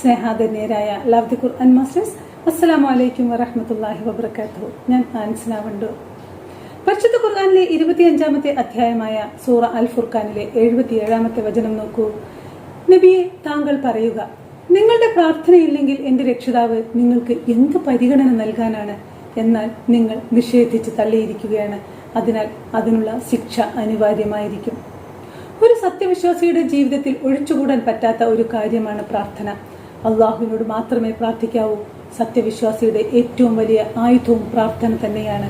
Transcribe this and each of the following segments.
സ്നേഹാധന്യരായ ലവ്ദി ഖുർആൻ masters അസ്സലാമു അലൈക്കും വറഹ്മത്തുള്ളാഹി വബറകാതുഹു ഞാൻ ആൻസിന പരിശുദ്ധ ഖുർആനിലെ ഇരുപത്തിയഞ്ചാമത്തെ അധ്യായമായ സൂറ അൽ ഫുർഖാനിലെ എഴുപത്തിയേഴാമത്തെ വചനം നോക്കൂ. നബിയെ താങ്കൾ പറയുക നിങ്ങളുടെ പ്രാർത്ഥനയില്ലെങ്കിൽ എന്റെ രക്ഷിതാവ് നിങ്ങൾക്ക് എന്ത് പരിഗണന നൽകാനാണ്? എന്നാൽ നിങ്ങൾ നിഷേധിച്ച് തള്ളിയിരിക്കുകയാണ്. അതിനാൽ അതിനുള്ള ശിക്ഷ അനിവാര്യമായിരിക്കും. ഒരു സത്യവിശ്വാസിയുടെ ജീവിതത്തിൽ ഒഴിച്ചുകൂടാൻ പറ്റാത്ത ഒരു കാര്യമാണ് പ്രാർത്ഥന. അള്ളാഹുവിനോട് മാത്രമേ പ്രാർത്ഥിക്കാവൂ. സത്യവിശ്വാസിയുടെ ഏറ്റവും വലിയ ആയുധവും പ്രാർത്ഥന തന്നെയാണ്.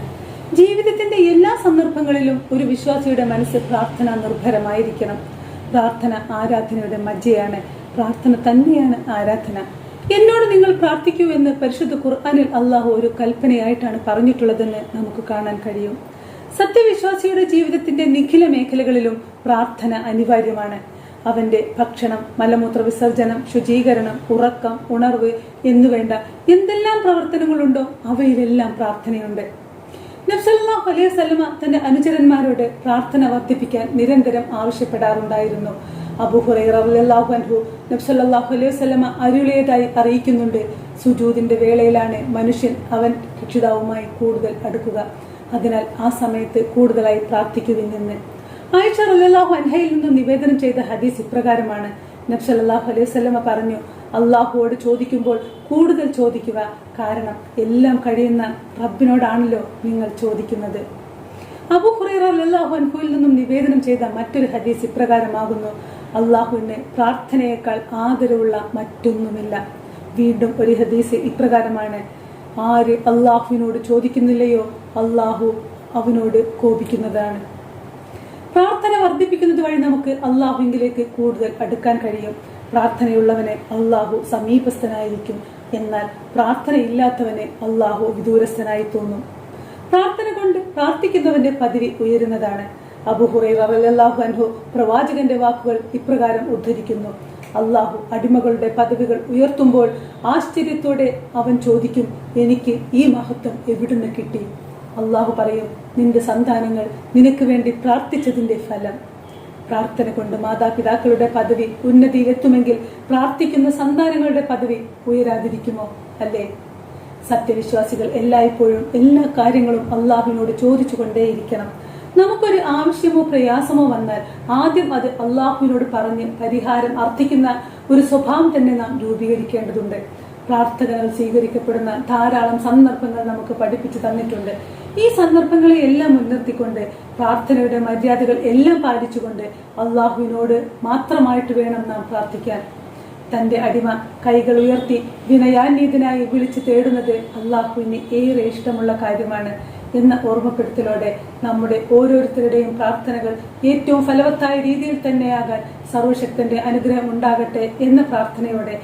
ജീവിതത്തിന്റെ എല്ലാ സന്ദർഭങ്ങളിലും ഒരു വിശ്വാസിയുടെ മനസ്സ് പ്രാർത്ഥന നിർഭരമായിരിക്കണം. പ്രാർത്ഥന ആരാധനയുടെ മജ്ജയാണ്. പ്രാർത്ഥന തന്നെയാണ് ആരാധന. എന്നോട് നിങ്ങൾ പ്രാർത്ഥിക്കൂ എന്ന് പരിശുദ്ധ ഖുർആാനിൽ അള്ളാഹു ഒരു കൽപ്പനയായിട്ടാണ് പറഞ്ഞിട്ടുള്ളതെന്ന് നമുക്ക് കാണാൻ കഴിയും. സത്യവിശ്വാസിയുടെ ജീവിതത്തിന്റെ നിഖില മേഖലകളിലും പ്രാർത്ഥന അനിവാര്യമാണ്. അവന്റെ ഭക്ഷണം മലമൂത്ര വിസർജനം ശുചീകരണം ഉറക്കം ഉണർവ് എന്നുവേണ്ട എന്തെല്ലാം പ്രവർത്തനങ്ങളുണ്ടോ അവയിലെല്ലാം പ്രാർത്ഥനയുണ്ട്. നബ്സല്ലാഹു അലൈഹി സ്വലമ തന്റെ അനുചരന്മാരോട് പ്രാർത്ഥന വർദ്ധിപ്പിക്കാൻ നിരന്തരം ആവശ്യപ്പെടാറുണ്ടായിരുന്നു. അബുഹുറൈറാഹു അൻഹു നബ്സല്ലാഹു അലൈഹി സ്വലമ അരുളിയതായി അറിയിക്കുന്നുണ്ട്. സുജൂദിന്റെ വേളയിലാണ് മനുഷ്യൻ അവൻ രക്ഷിതാവുമായി കൂടുതൽ അടുക്കുക. അതിനാൽ ആ സമയത്ത് കൂടുതലായി പ്രാർത്ഥിക്കുവിൻ നിന്ന് ആയിഷ റലാഹു അൻഹയിൽ നിന്നും നിവേദനം ചെയ്ത ഹദീസ് ഇപ്രകാരമാണ്. നബ്സല്ലാഹു അലൈഹി സ്വലമ പറഞ്ഞു അള്ളാഹുവോട് ചോദിക്കുമ്പോൾ കൂടുതൽ ചോദിക്കുക. കാരണം എല്ലാം കഴിയുന്ന റബ്ബിനോടാണല്ലോ നിങ്ങൾ ചോദിക്കുന്നത്. അബു ഹുറൈറ അല്ലാഹു അൻഹുവിൽ നിന്നും നിവേദനം ചെയ്ത മറ്റൊരു ഹദീസ് ഇപ്രകാരമാകുന്നു അള്ളാഹുവിന് പ്രാർത്ഥനയേക്കാൾ ആദരവുള്ള മറ്റൊന്നുമില്ല. വീണ്ടും ഒരു ഹദീസ് ഇപ്രകാരമാണ് ആര് അള്ളാഹുവിനോട് ചോദിക്കുന്നില്ലയോ? അള്ളാഹു അവനോട് കോപിക്കുന്നതാണ്. പ്രാർത്ഥന വർദ്ധിപ്പിക്കുന്നത് വഴി നമുക്ക് അള്ളാഹുവിലേക്ക് കൂടുതൽ അടുക്കാൻ കഴിയും. പ്രാർത്ഥനയുള്ളവനെ അള്ളാഹു സമീപസ്ഥനായിരിക്കും. എന്നാൽ പ്രാർത്ഥനയില്ലാത്തവനെ അള്ളാഹു വിദൂരസ്ഥനായി തോന്നും. പ്രാർത്ഥന കൊണ്ട് പ്രാർത്ഥിക്കുന്നവന്റെ പദവി ഉയരുന്നതാണ്. അബുഹുറൈറാഹു അൻഹു പ്രവാചകന്റെ വാക്കുകൾ ഇപ്രകാരം ഉദ്ധരിക്കുന്നു. അള്ളാഹു അടിമകളുടെ പദവികൾ ഉയർത്തുമ്പോൾ ആശ്ചര്യത്തോടെ അവൻ ചോദിക്കും എനിക്ക് ഈ മഹത്വം എവിടുന്ന് കിട്ടി? അള്ളാഹു പറയും നിന്റെ സന്താനങ്ങൾ നിനക്ക് വേണ്ടി പ്രാർത്ഥിച്ചതിന്റെ ഫലം. പ്രാർത്ഥന കൊണ്ട് മാതാപിതാക്കളുടെ പദവി ഉന്നതിയിലെത്തുമെങ്കിൽ പ്രാർത്ഥിക്കുന്ന സന്താനങ്ങളുടെ പദവി ഉയരാതിരിക്കുമോ? അല്ലേ? സത്യവിശ്വാസികൾ എല്ലായ്പ്പോഴും എല്ലാ കാര്യങ്ങളും അള്ളാഹുവിനോട് ചോദിച്ചുകൊണ്ടേയിരിക്കണം. നമുക്കൊരു ആവശ്യമോ പ്രയാസമോ വന്നാൽ ആദ്യം അത് അള്ളാഹുവിനോട് പറഞ്ഞ് പരിഹാരം അർത്ഥിക്കുന്ന ഒരു സ്വഭാവം തന്നെ നാം രൂപീകരിക്കേണ്ടതുണ്ട്. പ്രാർത്ഥനകൾ സ്വീകരിക്കപ്പെടുന്ന ധാരാളം സന്ദർഭങ്ങൾ നമുക്ക് പഠിപ്പിച്ചു തന്നിട്ടുണ്ട്. ഈ സന്ദർഭങ്ങളെ എല്ലാം മുൻനിർത്തിക്കൊണ്ട് പ്രാർത്ഥനയുടെ മര്യാദകൾ എല്ലാം പാലിച്ചുകൊണ്ട് അള്ളാഹുവിനോട് മാത്രമായിട്ട് വേണം നാം പ്രാർത്ഥിക്കാൻ. തന്റെ അടിമ കൈകൾ ഉയർത്തി വിനയാന്യതനായി വിളിച്ചു തേടുന്നത് അള്ളാഹുവിന് ഏറെ ഇഷ്ടമുള്ള കാര്യമാണ് എന്ന ഓർമ്മപ്പെടുത്തലോടെ നമ്മുടെ ഓരോരുത്തരുടെയും പ്രാർത്ഥനകൾ ഏറ്റവും ഫലവത്തായ രീതിയിൽ തന്നെയാകാൻ സർവശക്തന്റെ അനുഗ്രഹം ഉണ്ടാകട്ടെ എന്ന പ്രാർത്ഥനയോടെ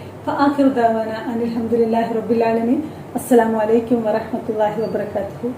അനിൽഹമുല്ലാഹി റബുലാലമീൻ അസ്സലാമലൈക്കും വറഹമത്തല്ലാഹി വബർക്കാത്തു